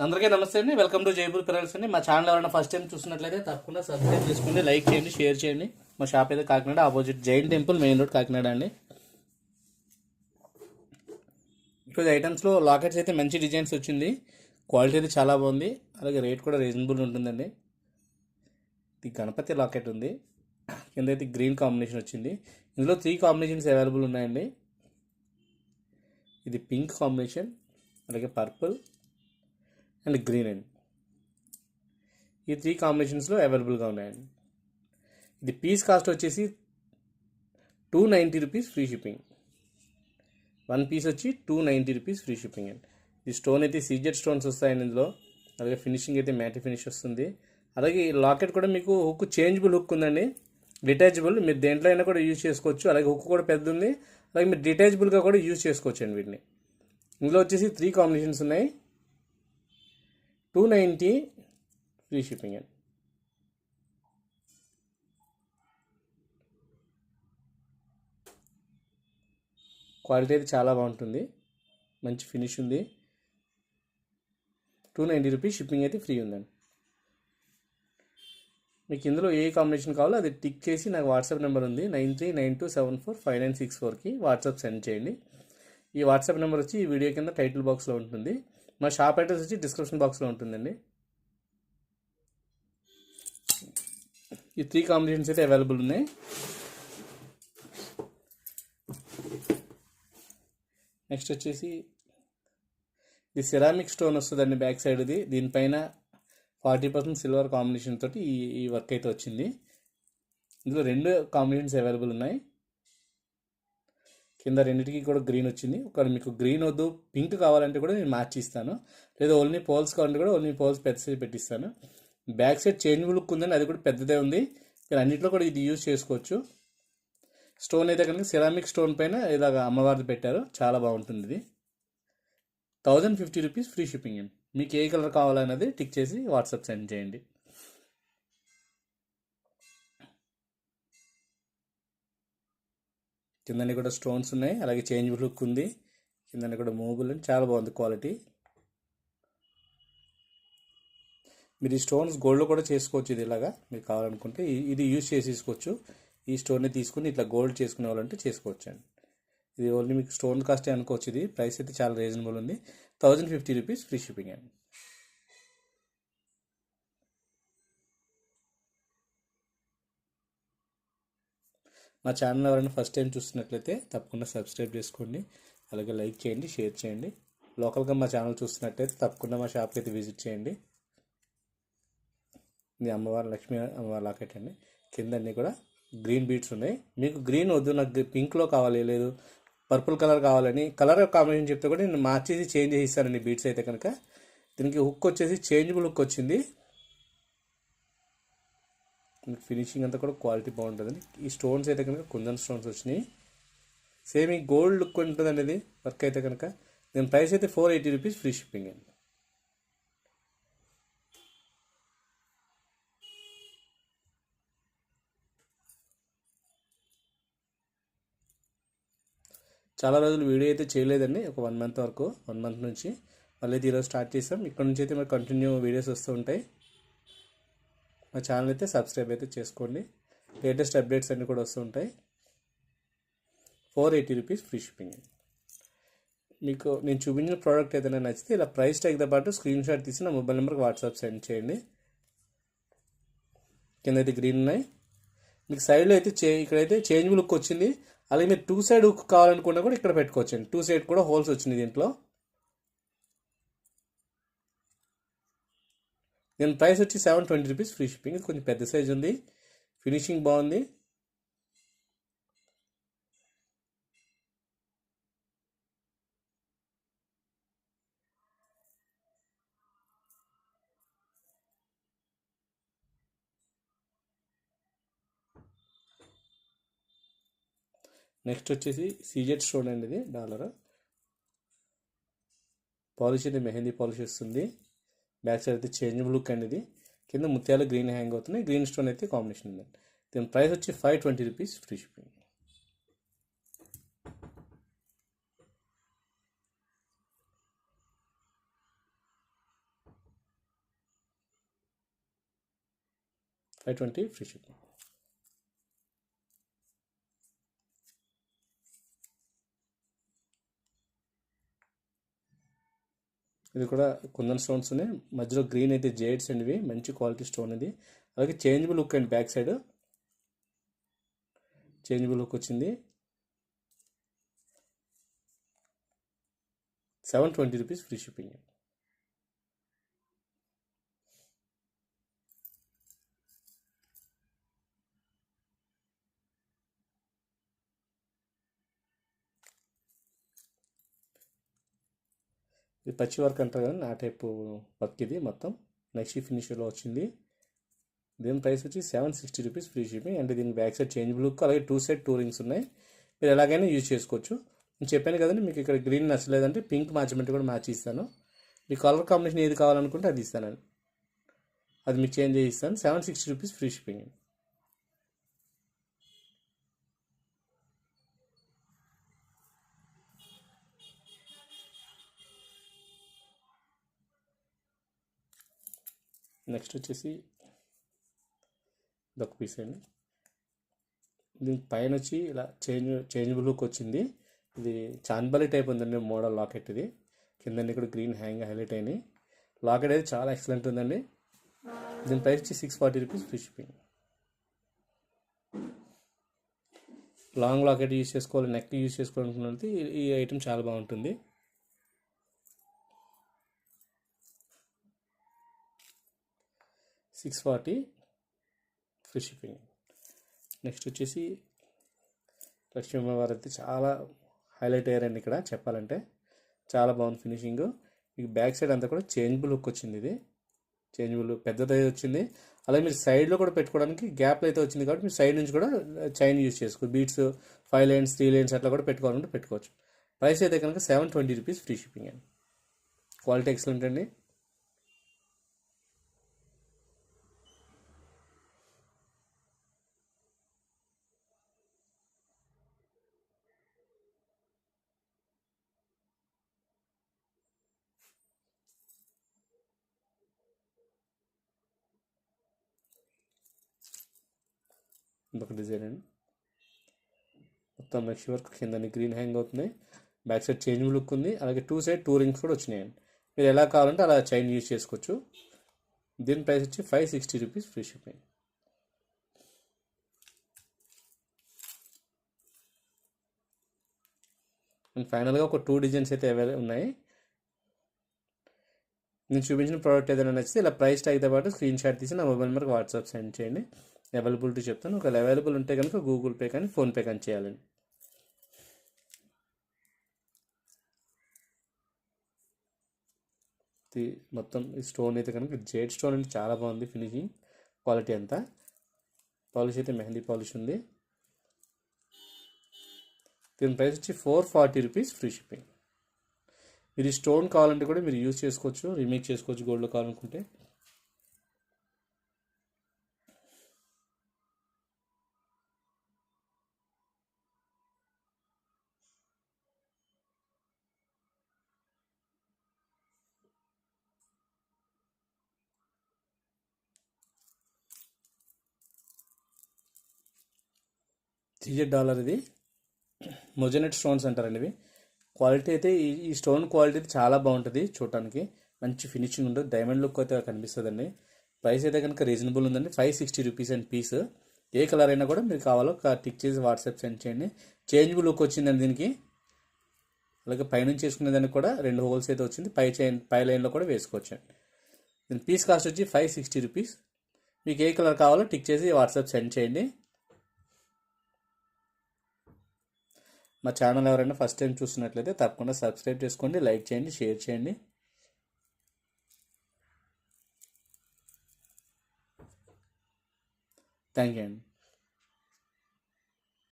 అందరికీ నమస్తే అండి. వెల్కమ్ టు జైపూర్ పిల్లల్స్ అండి. మా ఛానల్ ఎవరైనా ఫస్ట్ టైం చూసినట్లయితే తప్పకుండా సబ్స్క్రైబ్ చేసుకోండి లైక్ చేయండి షేర్ చేయండి. మా షాప్ అయితే Kakinada opposite Jain temple main road Kakinada అండి. ఇప్పుడు ఐటమ్స్లో లాకెట్స్ అయితే మంచి డిజైన్స్ వచ్చింది. క్వాలిటీ అయితే చాలా బాగుంది. అలాగే రేట్ కూడా రీజనబుల్ ఉంటుందండి. ఇది గణపతి లాకెట్ ఉంది. కింద అయితే గ్రీన్ కాంబినేషన్ వచ్చింది. ఇందులో త్రీ కాంబినేషన్స్ అవైలబుల్ ఉన్నాయండి. ఇది పింక్ కాంబినేషన్ అలాగే పర్పుల్ అండ్ గ్రీన్ అండ్. ఈ త్రీ కాంబినేషన్స్లో అవైలబుల్గా ఉన్నాయండి. ఇది పీస్ కాస్ట్ వచ్చేసి two ninety rupees free shipping one piece వచ్చి two ninety rupees free shipping అండి. ఈ స్టోన్ అయితే సీజెడ్ స్టోన్స్ వస్తాయండి ఇందులో. అలాగే ఫినిషింగ్ అయితే మ్యాట్ ఫినిష్ వస్తుంది. అలాగే ఈ లాకెట్ కూడా మీకు హుక్ చేంజబుల్ హుక్ ఉందండి. డిటాచబుల్ మీరు దేంట్లో అయినా కూడా యూజ్ చేసుకోవచ్చు. అలాగే హుక్ కూడా పెద్ద ఉంది. అలాగే మీరు డిటాచబుల్గా కూడా యూజ్ చేసుకోవచ్చు అండి వీటిని. ఇందులో వచ్చేసి త్రీ కాంబినేషన్స్ ఉన్నాయి. టూ నైంటీ ఫ్రీ షిప్పింగ్ అండి క్వాలిటీ అయితే చాలా బాగుంటుంది. మంచి ఫినిష్ ఉంది. టూ నైంటీ రూపీస్ షిప్పింగ్ అయితే ఫ్రీ ఉందండి. మీకు ఇందులో ఏ కాంబినేషన్ కావాలో అది టిక్ చేసి నాకు వాట్సాప్ నెంబర్ ఉంది. Nine three nine two seven four five nine six ఫోర్కి వాట్సాప్ సెండ్ చేయండి. ఈ వాట్సాప్ నెంబర్ వచ్చి ఈ వీడియో కింద టైటిల్ బాక్స్లో ఉంటుంది. మా షాప్ అడ్రస్ వచ్చి డిస్క్రిప్షన్ బాక్స్లో ఉంటుందండి. ఈ త్రీ కాంబినేషన్స్ అయితే అవైలబుల్ ఉన్నాయి. నెక్స్ట్ వచ్చేసి ఇది సిరామిక్ స్టోన్ వస్తుందండి బ్యాక్ సైడ్ది దీనిపైన ఫార్టీ పర్సెంట్ సిల్వర్ కాంబినేషన్ తోటి ఈ ఈ వర్క్ అయితే వచ్చింది. ఇందులో రెండు కాంబినేషన్స్ అవైలబుల్ ఉన్నాయి. కింద రెండింటికి కూడా గ్రీన్ వచ్చింది. ఒకవేళ మీకు గ్రీన్ వద్దు పింక్ కావాలంటే కూడా నేను మార్చి ఇస్తాను. లేదా ఓన్లీ పోల్స్ కావాలంటే కూడా ఓన్లీ పోల్స్ పెద్ద సైజ్ పెట్టిస్తాను. బ్యాక్ సైడ్ చేంజ్ లుక్ ఉందని అది కూడా పెద్దదే ఉంది. మీరు అన్నింటిలో కూడా ఇది యూజ్ చేసుకోవచ్చు. స్టోన్ అయితే కనుక సిరామిక్ స్టోన్ పైన ఇలాగ అమ్మవారిది పెట్టారు. చాలా బాగుంటుంది ఇది. Thousand fifty rupees free shipping అండి మీకు ఏ కలర్ కావాలన్నది టిక్ చేసి వాట్సాప్ సెండ్ చేయండి. కిందని కూడా స్టోన్స్ ఉన్నాయి. అలాగే చేంజ్ లుక్ ఉంది. కిందని కూడా మూవబుల్ ఉంది. చాలా బాగుంది క్వాలిటీ మీరు ఈ స్టోన్స్ గోల్డ్లో కూడా చేసుకోవచ్చు ఇది ఇలాగా. మీరు కావాలనుకుంటే ఇది యూజ్ చేసి తీసుకోవచ్చు ఈ స్టోన్ని తీసుకుని ఇట్లా గోల్డ్ చేసుకునే వాళ్ళంటే చేసుకోవచ్చు అండి ఇది ఓన్లీ మీకు స్టోన్ కాస్ట్ అనుకోవచ్చు ఇది. ప్రైస్ అయితే చాలా రీజనబుల్ ఉంది. Thousand fifty rupees free shipping అండి. మా ఛానల్ ఎవరైనా ఫస్ట్ టైం చూస్తున్నట్లయితే తప్పకుండా సబ్స్క్రైబ్ చేసుకోండి. అలాగే లైక్ చేయండి షేర్ చేయండి. లోకల్గా మా ఛానల్ చూస్తున్నట్లయితే తప్పకుండా మా షాప్కి అయితే విజిట్ చేయండి. ఇది అమ్మవారి లక్ష్మీ అమ్మవారి లాకెట్ అండి కింద అన్నీ కూడా గ్రీన్ బీట్స్ ఉన్నాయి. మీకు గ్రీన్ వద్దు నాకు పింక్లో కావాలి లేదు పర్పుల్ కలర్ కావాలని కలర్ కాంబినేషన్ చెప్తే కూడా నేను మార్చేసి చేంజ్ చేసి ఇస్తానండి బీట్స్ అయితే కనుక. దీనికి హుక్ వచ్చేసి చేంజబుల్ హుక్ వచ్చింది. ఫినిషింగ్ అంతా కూడా క్వాలిటీ బాగుంటుందండి. ఈ స్టోన్స్ అయితే కనుక కుందన్ స్టోన్స్ వచ్చినాయి. సేమ్ ఈ గోల్డ్ లుక్ ఉంటుందండి ఇది వర్క్ అయితే కనుక. దీని ప్రైస్ అయితే four eighty rupees free shipping అండి. చాలా రోజులు వీడియో అయితే చేయలేదండి. ఒక వన్ మంత్ వరకు వన్ మంత్ నుంచి. మళ్ళీ ఈరోజు స్టార్ట్ చేసాం. ఇక్కడ నుంచి అయితే మరి కంటిన్యూ వీడియోస్ వస్తూ ఉంటాయి. మా ఛానల్ అయితే సబ్స్క్రైబ్ అయితే చేసుకోండి. లేటెస్ట్ అప్డేట్స్ అన్నీ కూడా వస్తుంటాయి four eighty rupees free shipping మీకు నేను చూపించిన ప్రోడక్ట్ ఏదైనా నచ్చితే ఇలా ప్రైస్ ట్యాగ్తో పాటు స్క్రీన్ షాట్ తీసి నా మొబైల్ నెంబర్కి వాట్సాప్ సెండ్ చేయండి. కింద అయితే గ్రీన్ ఉన్నాయి. మీకు సైడ్లో అయితే చే ఇక్కడైతే చేంజ్ లుక్ వచ్చింది. అలాగే మీరు టూ సైడ్ హుక్ కావాలనుకున్నా కూడా ఇక్కడ పెట్టుకోవచ్చండి టూ సైడ్ కూడా హోల్స్ వచ్చింది దీంట్లో. దీని ప్రైస్ వచ్చి seven twenty rupees free shipping. ఇది కొంచెం పెద్ద సైజ్ ఉంది. ఫినిషింగ్ బాగుంది. నెక్స్ట్ వచ్చేసి సీజెట్ స్టోన్ అండి ఇది డాలర్. పాలిష్ అయితే మెహందీ పాలిష్ వస్తుంది. బ్యాక్ సైడ్ అయితే చేంజ్ లుక్ అండి ఇది. కింద ముత్యాలు గ్రీన్ హ్యాంగ్ అవుతున్నాయి. గ్రీన్ స్టోన్ అయితే కాంబినేషన్ ఉంది. దీని ప్రైస్ వచ్చి five twenty rupees free shipping. Five twenty free shipping. ఇది కూడా కుందన్ స్టోన్స్ ఉన్నాయి. మధ్యలో గ్రీన్ అయితే జేడ్స్ అండి ఇవి మంచి క్వాలిటీ స్టోన్ ఇది. అలాగే చేంజబుల్ లుక్ అండి బ్యాక్ సైడ్. చేంజబుల్ లుక్ వచ్చింది. Seven twenty rupees free shipping. ఇది పచ్చి వర్క్ అంటారు కదా ఆ టైపు వర్క్ ఇది మొత్తం. నెక్స్ట్ ఫినిషర్లో వచ్చింది. దీని ప్రైస్ వచ్చి seven sixty rupees free shipping అంటే దీని బ్యాక్ సైడ్ చేంజ్ లుక్ అలాగే టూ సైడ్ టూ రింగ్స్ ఉన్నాయి. మీరు ఎలాగైనా యూజ్ చేసుకోవచ్చు. నేను చెప్పాను కదండి మీకు ఇక్కడ గ్రీన్ నచ్చలేదంటే పింక్ మార్చమెంట్ కూడా మ్యాచ్ ఇస్తాను. మీ కలర్ కాంబినేషన్ ఏది కావాలనుకుంటే అది ఇస్తాను అది మీకు చేంజ్ చేసి ఇస్తాను. Seven sixty rupees free shipping next వచ్చేసి ఇదొక పీస్ అండి. దీని పైన వచ్చి ఇలా చేంజ్ చేంజబుల్ లుక్ వచ్చింది. ఇది చాన్బలి టైప్ ఉందండి మోడల్ లాకెట్ ఇది. కింద ఇక్కడ గ్రీన్ హ్యాంగ్ హైలైట్ అయినాయి. లాకెట్ అయితే చాలా ఎక్సలెంట్ ఉందండి. దీని ప్రైస్ వచ్చి six forty rupees free shipping long locket use చేసుకోవాలి నెక్ యూస్ చేసుకోవాలనుకున్నది ఈ ఐటెం చాలా బాగుంటుంది. Six forty free shipping next వచ్చేసి లక్ష్మీ అమ్మవారు అయితే చాలా హైలైట్ అయ్యారండి ఇక్కడ చెప్పాలంటే. చాలా బాగుంది ఫినిషింగ్ మీకు బ్యాక్ సైడ్ అంతా కూడా చేంజబుల్ లుక్ వచ్చింది ఇది. చేంజబుల్ పెద్దది వచ్చింది. అలాగే మీరు సైడ్లో కూడా పెట్టుకోవడానికి గ్యాప్లు అయితే వచ్చింది కాబట్టి మీరు సైడ్ నుంచి కూడా చైన్ యూజ్ చేసుకోవచ్చు beads five lines three lines అట్లా కూడా పెట్టుకోవాలంటే పెట్టుకోవచ్చు. ప్రైస్ అయితే కనుక seven twenty rupees free shipping అండి. క్వాలిటీ ఎక్సలెంట్ అండి. ఇంకొక డిజైన్ అండి మొత్తం మెష్ వర్క్ కింద గ్రీన్ హ్యాంగ్ అవుతుంది బ్యాక్ సైడ్ చేంజ్ లుక్ ఉంది అలాగే టూ సైడ్ టూ రింగ్స్ కూడా వచ్చినాయండి మీరు ఎలా కావాలంటే అలా చైన్ యూజ్ చేసుకోవచ్చు. దీని ప్రైస్ వచ్చి five sixty rupees free shipping and ఫైనల్గా ఒక టూ డిజైన్స్ అయితే అవైలబుల్ ఉన్నాయి. నేను చూపించిన ప్రోడక్ట్ ఏదైనా నచ్చితే ఇలా ప్రైస్ ట్యాగ్తో పాటు స్క్రీన్ షాట్ తీసి నా మొబైల్ నెంబర్కి వాట్సాప్ సెండ్ చేయండి. అవైలబిలిటీ చెప్తాను. ఒకవేళ అవైలబుల్ ఉంటే కనుక గూగుల్ పే కానీ ఫోన్పే కానీ చేయాలండి. మొత్తం ఈ స్టోన్ అయితే కనుక జేడ్ స్టోన్ అంటే చాలా బాగుంది ఫినిషింగ్ క్వాలిటీ అంతా. పాలిష్ అయితే మెహందీ పాలిష్ ఉంది. దీని ప్రైస్ వచ్చి four forty rupees free shipping మీరు ఈ స్టోన్ కావాలంటే కూడా మీరు యూజ్ చేసుకోవచ్చు రిమేక్ చేసుకోవచ్చు గోల్డ్లో కావాలనుకుంటే. టీజెడ్ డాలర్ ఇది. మొజనెట్ స్టోన్స్ అంటారండి ఇవి. క్వాలిటీ అయితే ఈ స్టోన్ క్వాలిటీ అయితే చాలా బాగుంటుంది చూడటానికి. మంచి ఫినిషింగ్ ఉంటుంది. డైమండ్ లుక్ అయితే కనిపిస్తుందండి. ప్రైస్ అయితే కనుక రీజనబుల్ ఉందండి. Five sixty rupees and piece. A colour అయినా కూడా మీరు కావాలో టిక్ చేసి వాట్సాప్ సెండ్ చేయండి. చేంజబుల్ లుక్ వచ్చిందండి దీనికి. అలాగే పైనుంచి వేసుకునే దానికి కూడా రెండు హోల్స్ అయితే వచ్చింది. పై చైన్ పై లైన్లో కూడా వేసుకోవచ్చు. దీని పీస్ కాస్ట్ వచ్చి ఫైవ్ సిక్స్టీ రూపీస్. మీకు ఏ కలర్ కావాలో టిక్ చేసి వాట్సాప్ సెండ్ చేయండి. మా ఛానల్ ఎవరైనా ఫస్ట్ టైం చూసినట్లయితే తప్పకుండా సబ్స్క్రైబ్ చేసుకోండి లైక్ చేయండి షేర్ చేయండి. థ్యాంక్ యూ అండి.